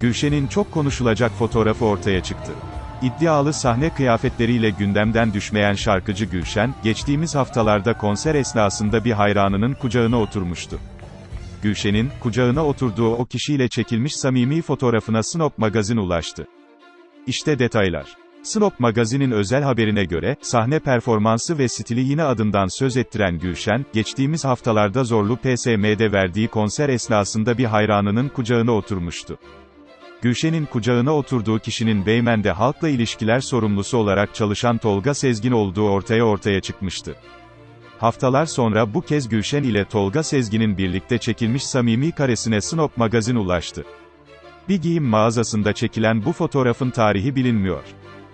Gülşen'in çok konuşulacak fotoğrafı ortaya çıktı. İddialı sahne kıyafetleriyle gündemden düşmeyen şarkıcı Gülşen, geçtiğimiz haftalarda konser esnasında bir hayranının kucağına oturmuştu. Gülşen'in, kucağına oturduğu o kişiyle çekilmiş samimi fotoğrafına Snop magazin ulaştı. İşte detaylar. Snop magazinin özel haberine göre, sahne performansı ve stili yine adından söz ettiren Gülşen, geçtiğimiz haftalarda Zorlu PSM'de verdiği konser esnasında bir hayranının kucağına oturmuştu. Gülşen'in kucağına oturduğu kişinin Beymen'de halkla ilişkiler sorumlusu olarak çalışan Tolga Sezgin olduğu ortaya ortaya çıkmıştı. Haftalar sonra bu kez Gülşen ile Tolga Sezgin'in birlikte çekilmiş samimi karesine Snop magazin ulaştı. Bir giyim mağazasında çekilen bu fotoğrafın tarihi bilinmiyor.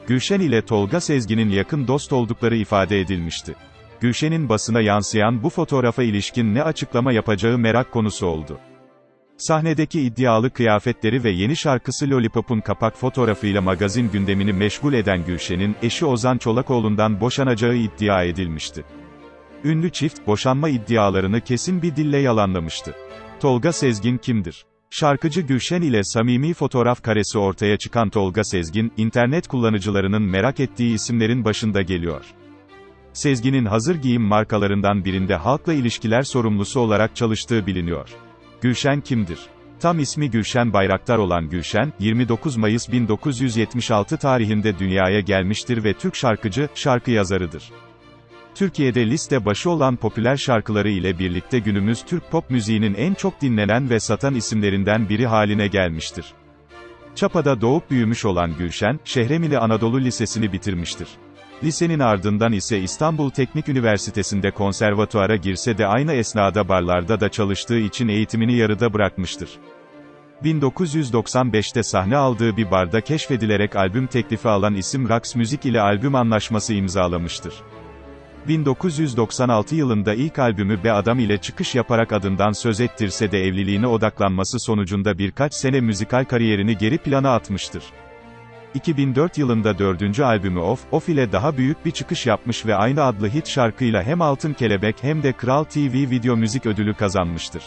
Gülşen ile Tolga Sezgin'in yakın dost oldukları ifade edilmişti. Gülşen'in basına yansıyan bu fotoğrafa ilişkin ne açıklama yapacağı merak konusu oldu. Sahnedeki iddialı kıyafetleri ve yeni şarkısı Lollipop'un kapak fotoğrafıyla magazin gündemini meşgul eden Gülşen'in, eşi Ozan Çolakoğlu'ndan boşanacağı iddia edilmişti. Ünlü çift, boşanma iddialarını kesin bir dille yalanlamıştı. Tolga Sezgin kimdir? Şarkıcı Gülşen ile samimi fotoğraf karesi ortaya çıkan Tolga Sezgin, internet kullanıcılarının merak ettiği isimlerin başında geliyor. Sezgin'in hazır giyim markalarından birinde halkla ilişkiler sorumlusu olarak çalıştığı biliniyor. Gülşen kimdir? Tam ismi Gülşen Bayraktar olan Gülşen, 29 Mayıs 1976 tarihinde dünyaya gelmiştir ve Türk şarkıcı, şarkı yazarıdır. Türkiye'de liste başı olan popüler şarkıları ile birlikte günümüz Türk pop müziğinin en çok dinlenen ve satan isimlerinden biri haline gelmiştir. Çapa'da doğup büyümüş olan Gülşen, Şehremili Anadolu Lisesi'ni bitirmiştir. Lisenin ardından ise İstanbul Teknik Üniversitesi'nde konservatuara girse de aynı esnada barlarda da çalıştığı için eğitimini yarıda bırakmıştır. 1995'te sahne aldığı bir barda keşfedilerek albüm teklifi alan isim Rax Müzik ile albüm anlaşması imzalamıştır. 1996 yılında ilk albümü Be Adam ile çıkış yaparak adından söz ettirse de evliliğine odaklanması sonucunda birkaç sene müzikal kariyerini geri plana atmıştır. 2004 yılında dördüncü albümü Of, Of ile daha büyük bir çıkış yapmış ve aynı adlı hit şarkıyla hem Altın Kelebek hem de Kral TV Video Müzik Ödülü kazanmıştır.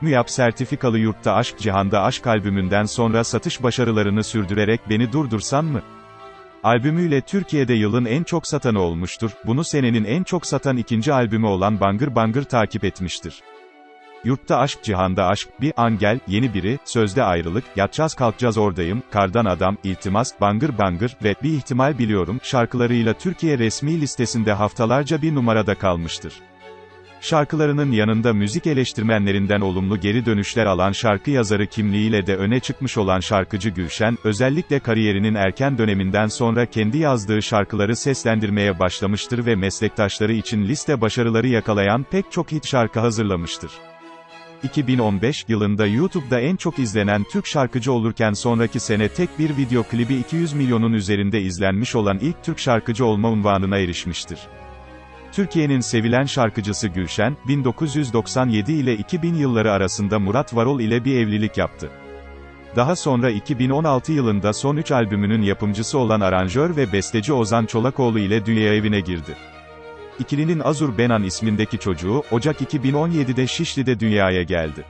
MÜYAP sertifikalı Yurtta Aşk Cihanda Aşk albümünden sonra satış başarılarını sürdürerek Beni Durdursan mı? Albümüyle Türkiye'de yılın en çok satanı olmuştur, bunu senenin en çok satan ikinci albümü olan Bangır Bangır takip etmiştir. Yurtta Aşk Cihanda Aşk, Bir Angel, Yeni Biri, Sözde Ayrılık, Yatacağız Kalkacağız Oradayım, Kardan Adam, İltimas, Bangır Bangır ve Bir İhtimal Biliyorum şarkılarıyla Türkiye resmi listesinde haftalarca bir numarada kalmıştır. Şarkılarının yanında müzik eleştirmenlerinden olumlu geri dönüşler alan şarkı yazarı kimliğiyle de öne çıkmış olan şarkıcı Gülşen, özellikle kariyerinin erken döneminden sonra kendi yazdığı şarkıları seslendirmeye başlamıştır ve meslektaşları için liste başarıları yakalayan pek çok hit şarkı hazırlamıştır. 2015 yılında YouTube'da en çok izlenen Türk şarkıcı olurken sonraki sene tek bir video klibi 200 milyonun üzerinde izlenmiş olan ilk Türk şarkıcı olma unvanına erişmiştir. Türkiye'nin sevilen şarkıcısı Gülşen, 1997 ile 2000 yılları arasında Murat Varol ile bir evlilik yaptı. Daha sonra 2016 yılında son 3 albümünün yapımcısı olan aranjör ve besteci Ozan Çolakoğlu ile dünya evine girdi. İkilinin Azur Benan ismindeki çocuğu, Ocak 2017'de Şişli'de dünyaya geldi.